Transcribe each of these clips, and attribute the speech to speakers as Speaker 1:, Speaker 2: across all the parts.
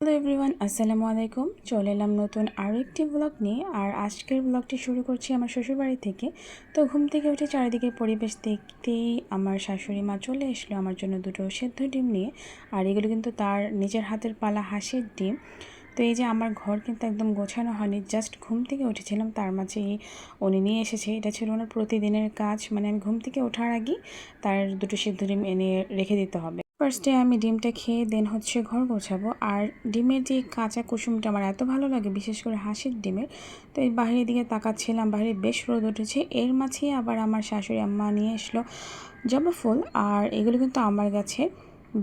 Speaker 1: Hello everyone আসসালামু আলাইকুম। চলে এলাম নতুন আরও একটি ব্লগ নিয়ে। আর আজকের ব্লগটি শুরু করছি আমার শ্বশুরবাড়ি থেকে। তো ঘুম থেকে উঠে চারিদিকে পরিবেশ দেখতেই আমার শাশুড়ি মা চলে এসলো আমার জন্য দুটো সেদ্ধ ডিম নিয়ে। আর এগুলো কিন্তু তার নিজের হাতের পালা হাঁসের ডিম। তো এই যে আমার ঘর কিন্তু একদম গোছানো হয়নি জাস্ট ঘুম থেকে উঠেছিলাম। তার মাঝেই উনি নিয়ে এসেছে। এটা ছিল ওনার প্রতিদিনের কাজ। মানে আমি ঘুম থেকে ওঠার আগেই তার দুটো সিদ্ধ ডিম এনে রেখে দিতে হবে। ফার্স্টে আমি ডিমটা খেয়ে দেন হচ্ছে ঘর গোছাবো। আর ডিমের যে কাঁচা কুসুমটা আমার এত ভালো লাগে, বিশেষ করে হাঁসের ডিমের। তো এই বাহিরের দিকে তাকাচ্ছিলাম বাইরে বেশ রোদ উঠেছে। এর মাঝে আবার আমার শাশুড়ি আম্মা নিয়ে এসলো জবা ফুল, আর এগুলো কিন্তু আমার কাছে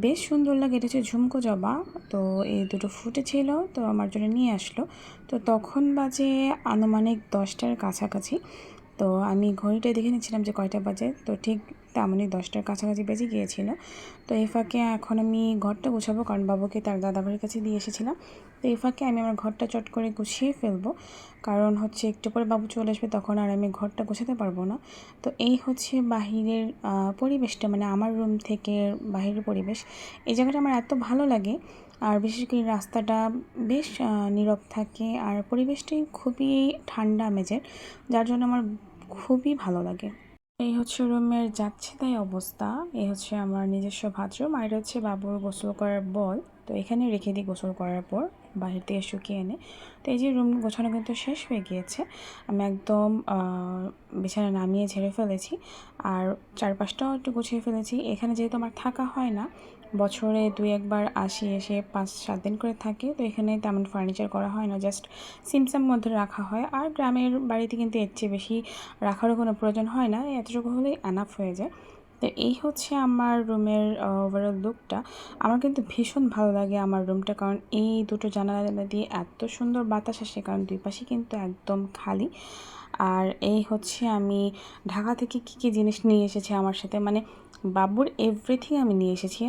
Speaker 1: বেশ সুন্দর লাগে। এটা হচ্ছে ঝুমকো জবা। তো এই দুটো ফুটেছিল, তো আমার জন্য নিয়ে আসলো। তো তখন বাজে আনুমানিক দশটার কাছাকাছি। তো আমি ঘড়িটা দেখে নিচ্ছিলাম যে কয়টা বাজে। তো ঠিক তেমনই দশটার কাছাকাছি বেজে গিয়েছিল। তো এই ফাঁকে এখন আমি ঘরটা গুছাবো, কারণ বাবুকে তার দাদাভাইয়ের কাছে দিয়ে এসেছিলাম। তো এই ফাঁকে আমি আমার ঘরটা চট করে গুছিয়ে ফেলব। কারণ হচ্ছে একটু পরে বাবু চলে আসবে, তখন আর আমি ঘরটা গোছাতে পারব না। তো এই হচ্ছে বাহিরের পরিবেশটা মানে আমার রুম থেকে বাহিরের পরিবেশ। এই জায়গাটা আমার এত ভালো লাগে, আর বিশেষ করে রাস্তাটা বেশ নীরব থাকে, আর পরিবেশটাই খুবই ঠান্ডা মেজের, যার জন্য আমার খুবই ভালো লাগে। এই হচ্ছে রুমের যাচ্ছে তাই অবস্থা। এই হচ্ছে আমার নিজস্ব ভাদ্রুম আর হচ্ছে বাবুর গোসল করার বল। তো এখানে রেখে দিই গোসল করার পর। বাহির থেকে শুকিয়ে এনে। তো এই যে রুম গোছানো কিন্তু শেষ হয়ে গিয়েছে। আমি একদম বিছানা নামিয়ে ঝেড়ে ফেলেছি। আর চারপাশটাও একটু গুছিয়ে ফেলেছি। এখানে যেহেতু আমার থাকা হয় না, বছরে দুই একবার আসি এসে পাঁচ, সাত দিন করে থাকে। তো এখানে তেমন ফার্নিচার করা হয় না জাস্ট সিমসাম মধ্যে রাখা হয়। আর গ্রামের বাড়িতে কিন্তু এর চেয়ে বেশি রাখারও কোনো প্রয়োজন হয় না। এতটুকু হলেই অ্যানাফ হয়ে যায়। তো এই হচ্ছে আমার রুমের ওভারঅল লুকটা আমার কিন্তু ভীষণ ভালো লাগে আমার রুমটা, কারণ এই দুটো জানালা দিয়ে এত সুন্দর বাতাস আসে, কারণ দুই পাশে কিন্তু একদম খালি। আর এই হচ্ছে আমি ঢাকা থেকে কী কী জিনিস নিয়ে এসেছি আমার সাথে মানে বাবুর এভরিথিং আমি নিয়ে এসেছি।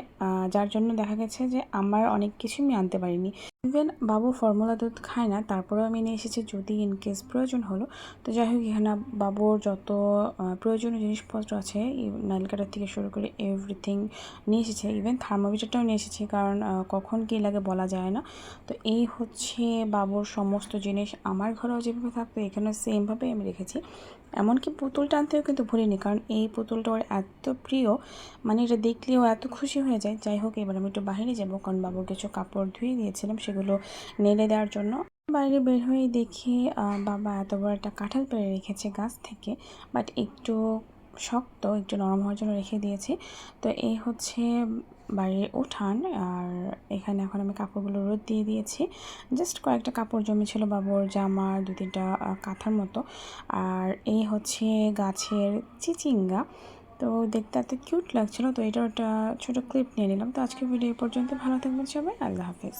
Speaker 1: যার জন্য দেখা গেছে যে আমার অনেক কিছু আমি আনতে পারিনি। ইভেন বাবু ফর্মুলা দুধ খায় না, তারপরেও আমি নিয়ে এসেছি যদি ইনকেস প্রয়োজন হলো। তো যাই হোক, এখানে বাবুর যত প্রয়োজনীয় জিনিসপত্র আছে নালকাটার থেকে শুরু করে এভরিথিং নিয়ে এসেছে। ইভেন থার্মোমিটারটাও নিয়ে এসেছি, কারণ কখন কী লাগে বলা যায় না। তো এই হচ্ছে বাবুর সমস্ত জিনিস। আমার ঘরেও যেভাবে থাকতো, এখানেও সেমভাবে আমি রেখেছি। এমনকি পুতুল টানতেও কিন্তু ভুলিনি, কারণ এই পুতুলটা ওর এত প্রিয় মানে এটা দেখলেও এত খুশি হয়ে যায়। যাই হোক, এবার আমি একটু বাইরে যাব, কারণ বাবুর কিছু কাপড় ধুয়ে দিয়েছিলাম, সেগুলো নেড়ে দেওয়ার জন্য। বাইরে বের হয়ে দেখি বাবা এত বড় একটা কাঁঠাল পেরে রেখেছে গাছ থেকে, বাট একটু শক্ত, একটু নরম হওয়ার জন্য রেখে দিয়েছি। তো এই হচ্ছে বাড়ির উঠান, আর এখানে এখন আমি কাপড়গুলো রোদ দিয়ে দিয়েছি। জাস্ট কয়েকটা কাপড় জমেছিল বাবুর জামার দু তিনটা কাঁথার মতো। আর এই হচ্ছে গাছের চিচিঙ্গা। তো দেখতে এত কিউট লাগছিল, তো এটা ওটা ছোটো ক্লিপ নিয়ে নিলাম। তো আজকে ভিডিও পর্যন্ত। ভালো থাকবেন সবাই। আল্লাহ হাফিজ।